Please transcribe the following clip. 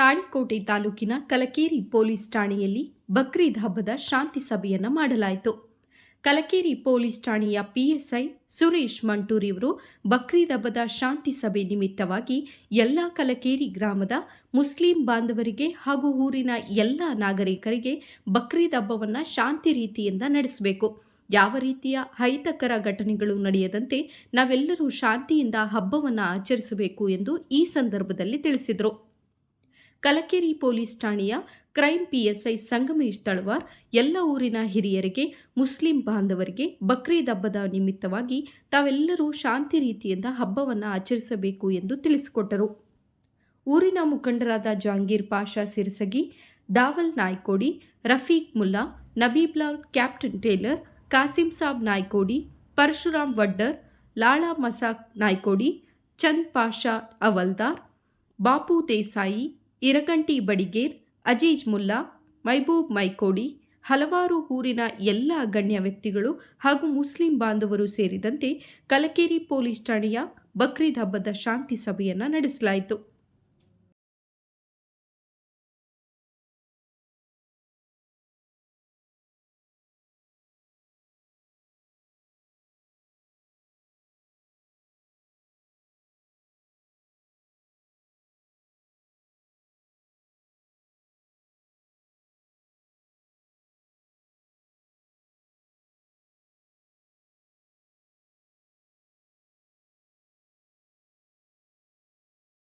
ತಾಳಿಕೋಟೆ ತಾಲೂಕಿನ ಕಲಕೇರಿ ಪೊಲೀಸ್ ಠಾಣೆಯಲ್ಲಿ ಬಕ್ರೀದ್ ಹಬ್ಬದ ಶಾಂತಿ ಸಭೆಯನ್ನು ಮಾಡಲಾಯಿತು. ಕಲಕೇರಿ ಪೊಲೀಸ್ ಠಾಣೆಯ ಪಿಎಸ್ಐ ಸುರೇಶ್ ಮಂಟೂರಿವರು ಬಕ್ರೀದ್ ಹಬ್ಬದ ಶಾಂತಿ ಸಭೆ ನಿಮಿತ್ತವಾಗಿ ಎಲ್ಲ ಕಲಕೇರಿ ಗ್ರಾಮದ ಮುಸ್ಲಿಂ ಬಾಂಧವರಿಗೆ ಹಾಗೂ ಊರಿನ ಎಲ್ಲ ನಾಗರಿಕರಿಗೆ ಬಕ್ರೀದ್ ಹಬ್ಬವನ್ನು ಶಾಂತಿ ರೀತಿಯಿಂದ ನಡೆಸಬೇಕು. ಯಾವ ರೀತಿಯ ಅಹಿತಕರ ಘಟನೆಗಳು ನಡೆಯದಂತೆ ನಾವೆಲ್ಲರೂ ಶಾಂತಿಯಿಂದ ಹಬ್ಬವನ್ನು ಆಚರಿಸಬೇಕು ಎಂದು ಈ ಸಂದರ್ಭದಲ್ಲಿ ತಿಳಿಸಿದರು. ಕಲಕೇರಿ ಪೊಲೀಸ್ ಠಾಣೆಯ ಕ್ರೈಮ್ ಪಿಎಸ್ಐ ಸಂಗಮೇಶ್ ತಳವಾರ್ ಎಲ್ಲ ಊರಿನ ಹಿರಿಯರಿಗೆ, ಮುಸ್ಲಿಂ ಬಾಂಧವರಿಗೆ ಬಕ್ರೀದ್ ಹಬ್ಬದ ನಿಮಿತ್ತವಾಗಿ ತಾವೆಲ್ಲರೂ ಶಾಂತಿ ರೀತಿಯಿಂದ ಹಬ್ಬವನ್ನು ಆಚರಿಸಬೇಕು ಎಂದು ತಿಳಿಸಿಕೊಟ್ಟರು. ಊರಿನ ಮುಖಂಡರಾದ ಜಹಾಂಗೀರ್ ಪಾಷಾ ಸಿರಸಗಿ, ದಾವಲ್ ನಾಯ್ಕೋಡಿ, ರಫೀಕ್ ಮುಲ್ಲಾ ನಬೀಬ್ಲಾಲ್ ಕ್ಯಾಪ್ಟನ್ ಟೇಲರ್, ಕಾಸಿಂ ಸಾಬ್ ನಾಯ್ಕೋಡಿ, ಪರಶುರಾಮ್ ವಡ್ಡರ್ ಲಾಳಾ ಮಸಾಕ್ ನಾಯ್ಕೋಡಿ, ಚಂದ್ ಪಾಷಾ ಅವಲ್ದಾರ್, ಬಾಪು ದೇಸಾಯಿ ಇರಗಂಟಿ ಬಡಿಗೇರ್, ಅಜೀಜ್ ಮುಲ್ಲಾ, ಮೈಬೂಬ್ ಮೈಕೋಡಿ, ಹಲವಾರು ಊರಿನ ಎಲ್ಲ ಗಣ್ಯ ವ್ಯಕ್ತಿಗಳು ಹಾಗೂ ಮುಸ್ಲಿಂ ಬಾಂಧವರು ಸೇರಿದಂತೆ ಕಲಕೇರಿ ಪೊಲೀಸ್ ಠಾಣೆಯ ಬಕ್ರೀದ್ ಹಬ್ಬದ ಶಾಂತಿ ಸಭೆಯನ್ನು ನಡೆಸಲಾಯಿತು.